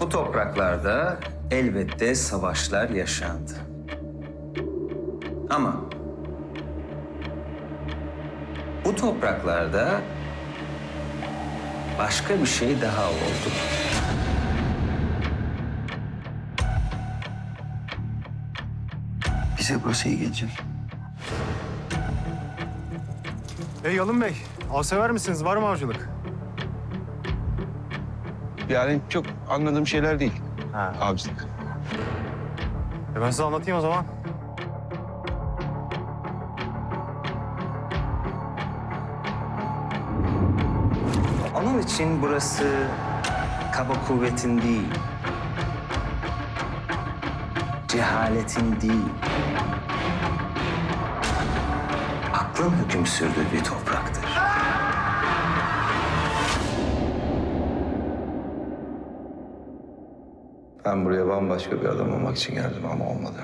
Bu topraklarda elbette savaşlar yaşandı. Ama bu topraklarda başka bir şey daha oldu. Bize burası iyi gelecek. Ey Yalın Bey, av sever misiniz? Var mı avcılık? Yani çok anladığım şeyler değil Ha. avcılık. E ben size anlatayım o zaman. Onun için burası kaba kuvvetin değil, cehaletin değil, aklın hüküm sürdüğü bir topraktır. Ben buraya bambaşka bir adam olmak için geldim ama olmadı.